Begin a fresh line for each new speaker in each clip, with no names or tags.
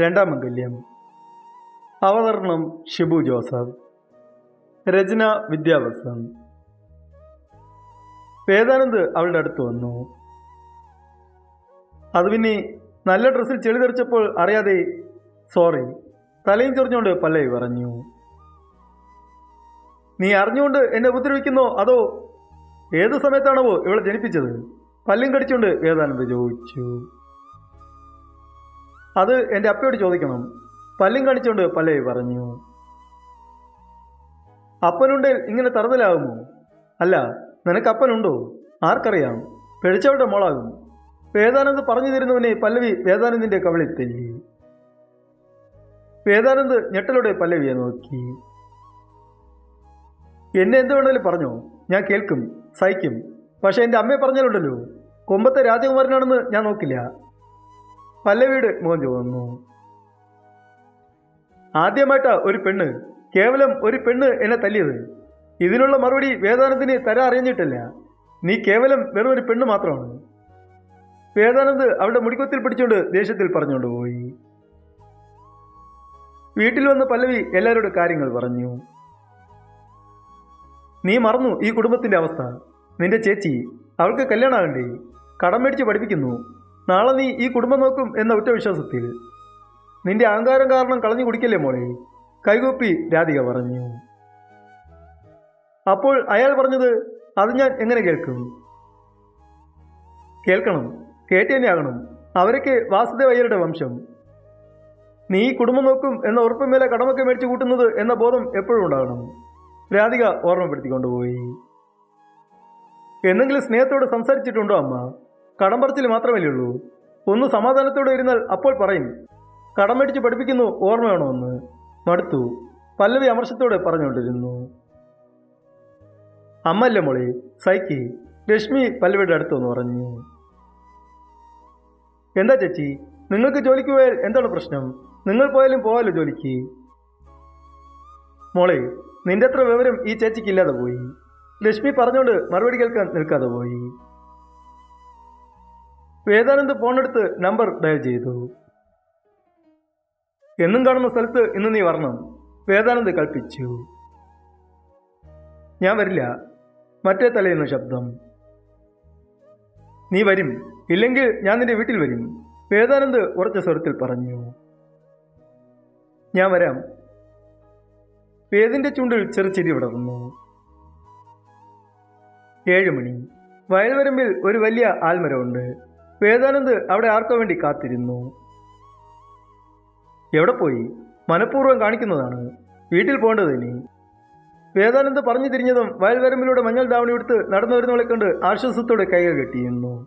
രണ്ടാം മംഗല്യം അവതരണം ഷിബു ജോസഫ്. രചന വിദ്യാഭ്യാസം വേദാനന്ദ് അവളുടെ അടുത്ത് വന്നു. അത് പിന്നെ നല്ല ഡ്രസ്സിൽ ചെളി തെറിച്ചപ്പോൾ അറിയാതെ സോറി തലയും ചൊറിഞ്ഞുകൊണ്ട് പല്ലവി പറഞ്ഞു. നീ അറിഞ്ഞുകൊണ്ട് എന്നെ ഉപദ്രവിക്കുന്നോ? അതോ ഏത് സമയത്താണോ ഇവളെ ജനിപ്പിച്ചത്? പല്ലും കടിച്ചുകൊണ്ട് വേദാനന്ദ് ചോദിച്ചു. അത് എന്റെ അപ്പയോട് ചോദിക്കണം. പല്ലും കാണിച്ചുകൊണ്ട് പല്ലവി പറഞ്ഞു. അപ്പനുണ്ട് ഇങ്ങനെ തറുതലാകുമോ? അല്ല നിനക്ക് അപ്പനുണ്ടോ? ആർക്കറിയാം. പിഴച്ചവളുടെ മോളാകും. വേദാനന്ദ് പറഞ്ഞു തരുന്നവനെ പല്ലവി വേദാനന്ദിന്റെ കവളിൽ തെല്ലി. വേദാനന്ദ് ഞെട്ടലോടെ പല്ലവിയെ നോക്കി. എന്നെ എന്ത് വേണമെങ്കിലും പറഞ്ഞോ? ഞാൻ കേൾക്കും സഹിക്കും. പക്ഷേ എന്റെ അമ്മയെ പറഞ്ഞാലുണ്ടല്ലോ. കൊമ്പത്തെ രാജകുമാരനാണെന്ന് ഞാൻ നോക്കില്ല. പല്ലവിയുടെ മുഖം ചുവന്നു ആദ്യമായിട്ടാ ഒരു പെണ്ണ് കേവലം ഒരു പെണ്ണ് എന്നെ തല്ലിയത്. ഇതിനുള്ള മറുപടി വേദാനന്ദിന് തരാ അറിഞ്ഞിട്ടില്ല. നീ കേവലം വെറും ഒരു പെണ്ണ് മാത്രമാണ്. വേദാനന്ദ് അവളുടെ മുടിക്കൊത്തിൽ പിടിച്ചുകൊണ്ട് ദേഷ്യത്തിൽ പറഞ്ഞുകൊണ്ട് പോയി. വീട്ടിൽ വന്ന് പല്ലവി എല്ലാവരോടും കാര്യങ്ങൾ പറഞ്ഞു. നീ മറന്നു ഈ കുടുംബത്തിന്റെ അവസ്ഥ. നിന്റെ ചേച്ചി അവൾക്ക് കല്യാണമാകണ്ടേ കടം മേടിച്ച് പഠിപ്പിക്കുന്നു. നാളെ നീ ഈ കുടുംബം നോക്കും എന്ന ഒറ്റ വിശ്വാസത്തിൽ നിന്റെ അഹങ്കാരം കാരണം കളഞ്ഞു കുടിക്കല്ലേ മോളെ? കൈകൂപ്പി രാധിക പറഞ്ഞു. അപ്പോൾ അയാൾ പറഞ്ഞത് അത് ഞാൻ എങ്ങനെ കേൾക്കും? കേൾക്കണം. കേട്ട് തന്നെയാകണം ആകണം അവരൊക്കെ വാസുദേവ അയ്യരുടെ വംശം. നീ കുടുംബം നോക്കും എന്ന ഉറപ്പുമേലെ കടമൊക്കെ മേടിച്ചു കൂട്ടുന്നത് എന്ന ബോധം എപ്പോഴും ഉണ്ടാകണം. രാധിക ഓർമ്മപ്പെടുത്തിക്കൊണ്ടുപോയി. എന്തെങ്കിലും സ്നേഹത്തോട് സംസാരിച്ചിട്ടുണ്ടോ അമ്മ? കടം മാത്രമല്ലേ ഉള്ളൂ? ഒന്ന് സമാധാനത്തോടെ ഇരുന്നാൽ അപ്പോൾ പറയും കടം മേടിച്ച് പഠിപ്പിക്കുന്നു ഓർമ്മയാണോ എന്ന് മടുത്തു. പല്ലവി അമർഷത്തോടെ പറഞ്ഞുകൊണ്ടിരുന്നു. അമ്മല്ല മോളി സൈക്കി രശ്മി പല്ലവിയുടെ അടുത്തൊന്ന് പറഞ്ഞു. എന്താ ചേച്ചി നിങ്ങൾക്ക് ജോലിക്ക് പോയാൽ എന്താണ് പ്രശ്നം? നിങ്ങൾ പോയാലും പോവാലോ ജോലിക്ക്? മോളെ നിന്റെ അത്ര വിവരം ഈ ചേച്ചിക്ക് ഇല്ലാതെ പോയി. ലക്ഷ്മി പറഞ്ഞുകൊണ്ട് മറുപടി കേൾക്കാൻ നിൽക്കാതെ പോയി. വേദാനന്ദ് ഫോണെടുത്ത് നമ്പർ ഡയൽ ചെയ്തു. എന്നും കാണുന്ന സ്ഥലത്ത് ഇന്ന് നീ വരണം. വേദാനന്ദ് കൽപ്പിച്ചു. ഞാൻ വരില്ല. മറ്റേ തലയുന്ന ശബ്ദം. നീ വരും. ഇല്ലെങ്കിൽ ഞാൻ നിന്റെ വീട്ടിൽ വരും. വേദാനന്ദ് ഉറച്ച സ്വരത്തിൽ പറഞ്ഞു. ഞാൻ വരാം. വേദിന്റെ ചുണ്ടിൽ ചെറുചിരി വിടർന്നു ഏഴുമണി. വയൽവരമ്പിൽ ഒരു വലിയ ആൽമരമുണ്ട്. വേദാനന്ദ് അവിടെ ആർക്കോ വേണ്ടി കാത്തിരുന്നു. എവിടെ പോയി? മനഃപൂർവം കാണിക്കുന്നതാണ്. വീട്ടിൽ പോകേണ്ടത് ഇനി. വേദാനന്ദ് പറഞ്ഞു തിരിഞ്ഞതും വയൽവരമ്പിലൂടെ മഞ്ഞൾ ധാവണി എടുത്ത് നടന്നു വരുന്നവളെ കണ്ട് ആശ്വാസത്തോടെ കൈകൾ കെട്ടിയിരുന്നു.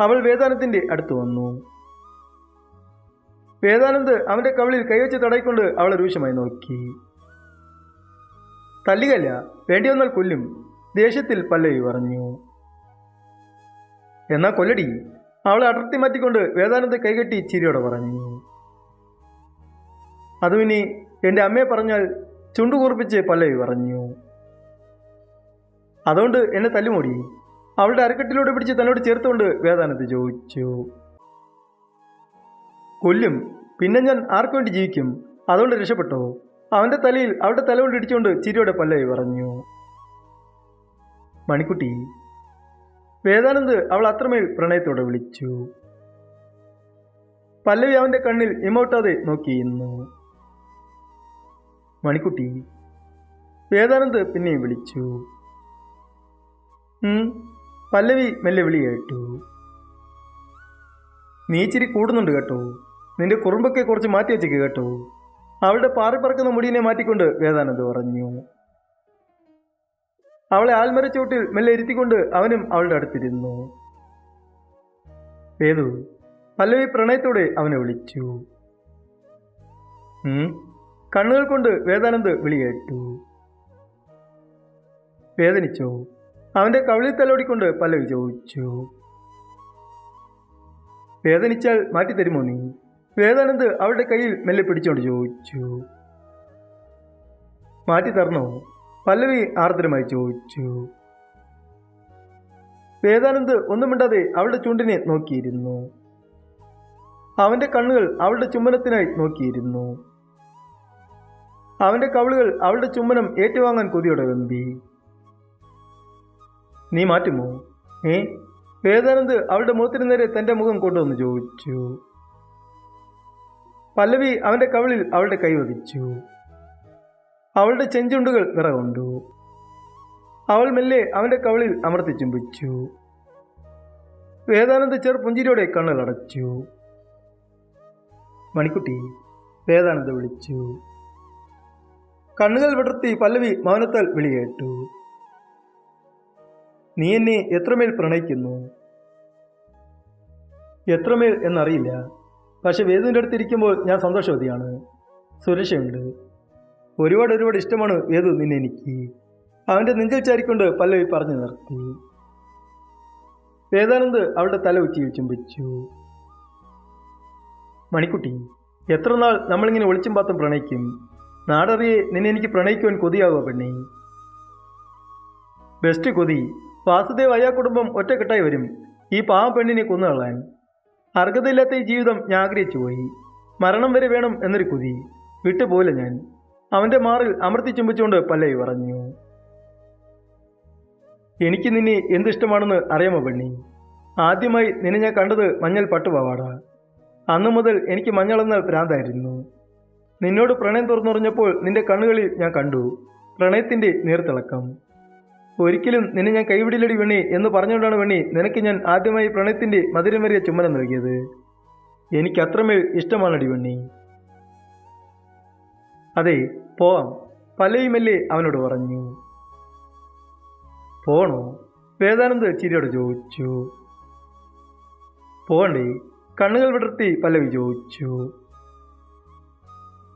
അവൾ വേദാനത്തിന്റെ അടുത്ത് വന്നു. വേദാനന്ദ് അവന്റെ കവിളിൽ കൈവച്ച് തടയിക്കൊണ്ട് അവളെ രൂക്ഷമായി നോക്കി. തല്ലുകല്ല വേണ്ടി വന്നാൽ കൊല്ലും ദേഷ്യത്തിൽ പല്ലവി പറഞ്ഞു. എന്നാ കൊല്ലടി. അവളെ അടർത്തി മാറ്റിക്കൊണ്ട് വേദാനന്ദ കൈകെട്ടി ചിരിയോടെ പറഞ്ഞു. അതുവിനി എന്റെ അമ്മയെ പറഞ്ഞാൽ ചുണ്ടുകൂർപ്പിച്ച് പല്ലവി പറഞ്ഞു. അതുകൊണ്ട് എന്നെ തല്ലുമോടി. അവളുടെ അരക്കെട്ടിലൂടെ പിടിച്ച് തന്നോട് ചേർത്തുകൊണ്ട് വേദാനത്ത് ചോദിച്ചു. കൊല്ലും. പിന്നെ ഞാൻ ആർക്കു വേണ്ടി ജീവിക്കും? അതുകൊണ്ട് രക്ഷപ്പെട്ടോ? അവന്റെ തലയിൽ അവളുടെ തലകൊണ്ട് ഇടിച്ചുകൊണ്ട് ചിരിയോടെ പല്ലവി പറഞ്ഞു. മണിക്കുട്ടി വേദാനന്ദ് അവൾ അത്രമേൽ പ്രണയത്തോടെ വിളിച്ചു. പല്ലവി അവന്റെ കണ്ണിൽ ഇമോട്ടാതെ നോക്കിയിരുന്നു. മണിക്കുട്ടി വേദാനന്ദ് പിന്നെയും വിളിച്ചു. പല്ലവി മെല്ലെ വിളി കേട്ടു. നീ ഇച്ചിരി കൂടുന്നുണ്ട് കേട്ടോ. നിന്റെ കുറുമ്പൊക്കെ കുറച്ച് മാറ്റി വെച്ചേക്ക് കേട്ടോ. അവളുടെ പാറിപ്പറക്കുന്ന മുടിയിനെ മാറ്റിക്കൊണ്ട് വേദാനന്ദ് പറഞ്ഞു. അവളെ ആൽമരച്ചോട്ടിൽ മെല്ലെ ഇരുത്തിക്കൊണ്ട് അവനും അവളുടെ അടുത്തിരുന്നു. വേദു പല്ലവി പ്രണയത്തോടെ അവനെ വിളിച്ചു. കണ്ണുകൾ കൊണ്ട് വേദാനന്ദ് വിളിയേറ്റു വേദനിച്ചു? അവന്റെ കവിളിൽ തലോടിക്കൊണ്ട് പല്ലവി ചോദിച്ചു. വേദനിച്ചാൽ മാറ്റി മാറ്റിത്തരുമോ നീ? വേദാനന്ദ് അവളുടെ കയ്യിൽ മെല്ലെ പിടിച്ചോണ്ട് ചോദിച്ചു. മാറ്റി തരണോ? പല്ലവി ആർദ്രമായി ചോദിച്ചു. വേദാനന്ദ് ഒന്നും മിണ്ടാതെ അവളുടെ ചുണ്ടിനെ നോക്കിയിരുന്നു. അവന്റെ കണ്ണുകൾ അവളുടെ ചുംബനത്തിനായി നോക്കിയിരുന്നു. അവന്റെ കവളുകൾ അവളുടെ ചുംബനം ഏറ്റുവാങ്ങാൻ കൊതിയോടെ വെമ്പി. നീ മാറ്റുമോ? ഏ? വേദാനന്ദ് അവളുടെ മുഖത്തിന് നേരെ തന്റെ മുഖം കൊണ്ടുവന്ന് ചോദിച്ചു. പല്ലവി അവന്റെ കവളിൽ അവളുടെ കൈ വധിച്ചു. അവളുടെ ചെഞ്ചുണ്ടുകൾ വിറകൊണ്ടു അവൾ മെല്ലെ അവന്റെ കവളിൽ അമർത്തി ചുംബിച്ചു. വേദാനന്ദ ചെറു പുഞ്ചിരിയോടെ കണ്ണുകളടച്ചു മണിക്കുട്ടി വേദാനന്ദ വിളിച്ചു. കണ്ണുകൾ വിടർത്തി പല്ലവി മൗനത്താൽ വിളിയേട്ടു നീ എന്നെ എത്രമേൽ പ്രണയിക്കുന്നു? എത്രമേൽ എന്നറിയില്ല. പക്ഷെ വേദുവിന്റെ അടുത്തിരിക്കുമ്പോൾ ഞാൻ സന്തോഷവതിയാണ്. സുരക്ഷയുണ്ട്. ഒരുപാട് ഒരുപാട് ഇഷ്ടമാണ്. ഏതു നിന്നെ എനിക്ക്? അവന്റെ നെഞ്ചിൽ ചാരിക്കൊണ്ട് പല്ലവി പറഞ്ഞു നിർത്തി. വേദാനന്ദ് അവളുടെ തല ഉച്ചിയിൽ ചുംബിച്ചു. മണിക്കുട്ടി എത്ര നാൾ നമ്മളിങ്ങനെ ഒളിച്ചും പാത്തും പ്രണയിക്കും? നാടറിയെ നിന്നെ എനിക്ക് പ്രണയിക്കുവാൻ കൊതിയാവുക പെണ്ണി? ബെസ്റ്റ് കൊതി. വാസുദേവ് അയാ കുടുംബം ഒറ്റക്കെട്ടായി വരും. ഈ പാവ പെണ്ണിനെ കൊന്നുകളയാൻ. അർഹതയില്ലാത്ത ഈ ജീവിതം ഞാൻ ആഗ്രഹിച്ചു പോയി മരണം വരെ വേണം എന്നൊരു കൊതി. വിട്ടുപോലെ ഞാൻ. അവന്റെ മാറിൽ അമർത്തി ചുംബിച്ചുകൊണ്ട് പല്ലവി പറഞ്ഞു. എനിക്ക് നിന്നെ എന്തിഷ്ടമാണെന്ന് അറിയാമോ പെണ്ണി? ആദ്യമായി നിന്നെ ഞാൻ കണ്ടത് മഞ്ഞൾ പട്ടുപാവാട. അന്നു മുതൽ എനിക്ക് മഞ്ഞളെന്നാൽ പ്രാന്തായിരുന്നു നിന്നോട് പ്രണയം തുറന്നുറിഞ്ഞപ്പോൾ നിന്റെ കണ്ണുകളിൽ ഞാൻ കണ്ടു. പ്രണയത്തിന്റെ നീർത്തിളക്കം. ഒരിക്കലും നിന്നെ ഞാൻ കൈവിടിലടി വെണ്ണി എന്ന് പറഞ്ഞുകൊണ്ടാണ് വെണ്ണി നിനക്ക് ഞാൻ ആദ്യമായി പ്രണയത്തിന്റെ മധുരമേറിയ ചുമനം നൽകിയത്. എനിക്കത്രമേൽ ഇഷ്ടമാണടി വെണ്ണി അതെ പോവാം പല്ലയുമല്ലേ അവനോട് പറഞ്ഞു. പോണോ? വേദാനന്ദ് ചിരിയോട് ചോദിച്ചു. പോകണ്ടേ? കണ്ണുകൾ വിടർത്തി പല്ലവി ചോദിച്ചു.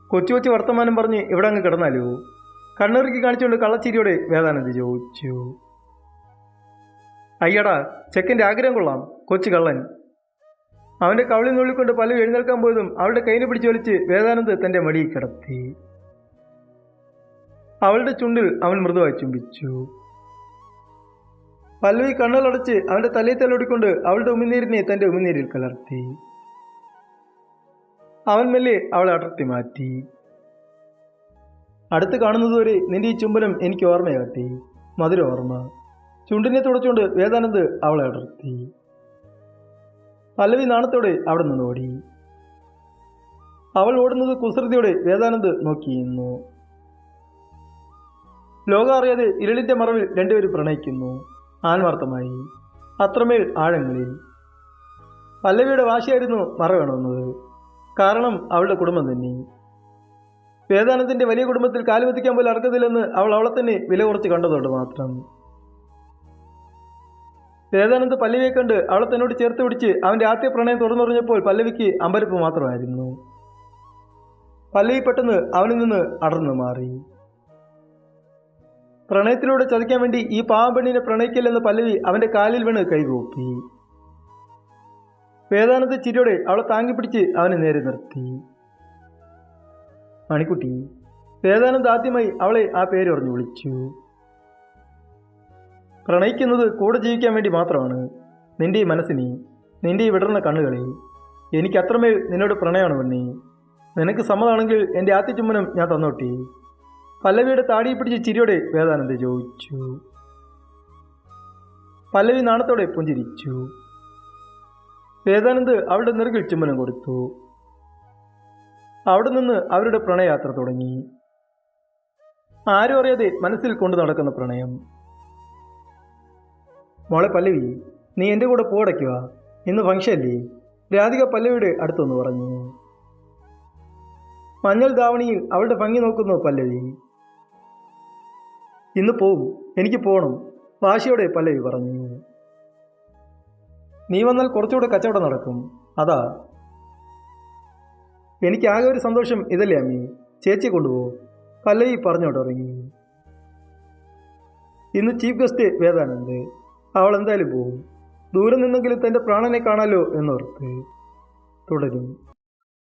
കൊച്ചു കൊച്ചു വർത്തമാനം പറഞ്ഞ് ഇവിടെ അങ്ങ് കിടന്നാലോ? കണ്ണുറുക്കി കാണിച്ചുകൊണ്ട് കള്ളച്ചിരിയോടെ വേദാനന്ദ് ചോദിച്ചു. അയ്യടാ ചെക്കന്റെ ആഗ്രഹം കൊള്ളാം കൊച്ചു കള്ളൻ. അവന്റെ കവളിൽ നുള്ളിക്കൊണ്ട് പല എഴുന്നേൽക്കാൻ പോയതും അവളുടെ കൈനെ പിടിച്ചു വലിച്ച് വേദാനന്ദ് തന്റെ മടിയിൽ കിടത്തി. അവളുടെ ചുണ്ടിൽ അവൻ മൃദുവായി ചുംബിച്ചു. പല്ലവി കണ്ണുകളടച്ച് അവന്റെ തലയിൽ തലോടിക്കൊണ്ട് അവളുടെ ഉമിനീരിനെ തന്റെ ഉമിനീരിൽ കലർത്തി. അവൻ മെല്ലെ അവളെ അടർത്തി മാറ്റി. അടുത്ത് കാണുന്നതുവരെ നിന്റെ ഈ ചുംബനം എനിക്ക് ഓർമ്മയാട്ടി മധുര ഓർമ്മ. ചുണ്ടിനെ തുടച്ചുകൊണ്ട് വേദാനന്ദ് അവളെ അടർത്തി. പല്ലവി നാണത്തോടെ അവിടെ നിന്ന് ഓടി. അവൾ ഓടുന്നത് കുസൃതിയോടെ വേദാനന്ദ് നോക്കിയിരുന്നു ലോകം അറിയാതെ ഇരളിന്റെ മറവിൽ രണ്ടുപേരും പ്രണയിക്കുന്നു. ആത്മാർത്ഥമായി. അത്രമേൽ ആഴങ്ങളിൽ. പല്ലവിയുടെ വാശിയായിരുന്നു മറവേണമെന്നത് കാരണം അവളുടെ കുടുംബം തന്നെ. വേദാനന്ദന്റെ വലിയ കുടുംബത്തിൽ കാലുവെത്തിക്കാൻ പോലും അർഹതയില്ലെന്ന് അവൾ അവളെ തന്നെ വില കുറച്ച് കണ്ടതുകൊണ്ട് മാത്രം. വേദാനന്ദ് പല്ലവിയെ കണ്ട് അവളെ തന്നോട് ചേർത്ത് പിടിച്ച് അവന്റെ ആദ്യ പ്രണയം തുറന്നുറഞ്ഞപ്പോൾ പല്ലവിക്ക് അമ്പരപ്പ് മാത്രമായിരുന്നു. പല്ലവി പെട്ടെന്ന് അവനിൽ നിന്ന് അടർന്നു മാറി. പ്രണയത്തിലൂടെ ചതിക്കാൻ വേണ്ടി ഈ പാവപ്പെണ്ണിനെ പ്രണയിക്കില്ലെന്ന് പല്ലവി അവന്റെ കാലിൽ വീണ് കൈകൂപ്പി. വേദാനന്ദ ചിരിയോടെ അവളെ താങ്ങി പിടിച്ച് അവനെ നേരെ നിർത്തി. മണിക്കുട്ടി വേദാനന്ദ് ആദ്യമായി അവളെ ആ പേര് പറഞ്ഞു വിളിച്ചു. പ്രണയിക്കുന്നത് കൂടെ ജീവിക്കാൻ വേണ്ടി മാത്രമാണ്. നിന്റെ ഈ മനസ്സിനെ നിന്റെ ഈ വിടർന്ന കണ്ണുകളെ എനിക്ക് അത്രമേൽ നിന്നോട് പ്രണയമാണ് പെണ്ണി നിനക്ക് സമ്മതമാണെങ്കിൽ എന്റെ ആത്യചുമ്മനം ഞാൻ തന്നോട്ടി. പല്ലവിയുടെ താടിയെ പിടിച്ച് ചിരിയോടെ വേദാനന്ദ ചോദിച്ചു. പല്ലവി നാണത്തോടെ പുഞ്ചിരിച്ചു. വേദാനന്ദ് അവളുടെ നിറകിൽ ചുമ്മനം കൊടുത്തു. അവിടെ നിന്ന് അവരുടെ പ്രണയയാത്ര തുടങ്ങി. ആരും അറിയാതെ മനസ്സിൽ കൊണ്ടു നടക്കുന്ന പ്രണയം. മോളെ പല്ലവി നീ എന്റെ കൂടെ പോടയ്ക്കുക ഇന്ന് ഫംഗ്ഷൻ അല്ലേ രാധിക പല്ലവിയുടെ അടുത്തൊന്ന് പറഞ്ഞു. മഞ്ഞൾ ധാവണിയിൽ അവളുടെ ഭംഗി നോക്കുന്നു പല്ലവി. ഇന്ന് പോവും എനിക്ക് പോകണം വാശിയോടെ പല്ലവി പറഞ്ഞു. നീ വന്നാൽ കുറച്ചുകൂടെ കച്ചവടം നടക്കും അതാ. എനിക്കാകെ ഒരു സന്തോഷം ഇതല്ലേ അമ്മി ചേച്ചി കൊണ്ടുപോകും പല്ലവി പറഞ്ഞോട്ടിറങ്ങി ഇന്ന് ചീഫ് ഗസ്റ്റ് വേദാനന്ദ്. അവൾ എന്തായാലും പോകും ദൂരെ നിന്നെങ്കിലും തന്റെ പ്രാണനെ കാണാലോ എന്നോർത്ത് തുടരും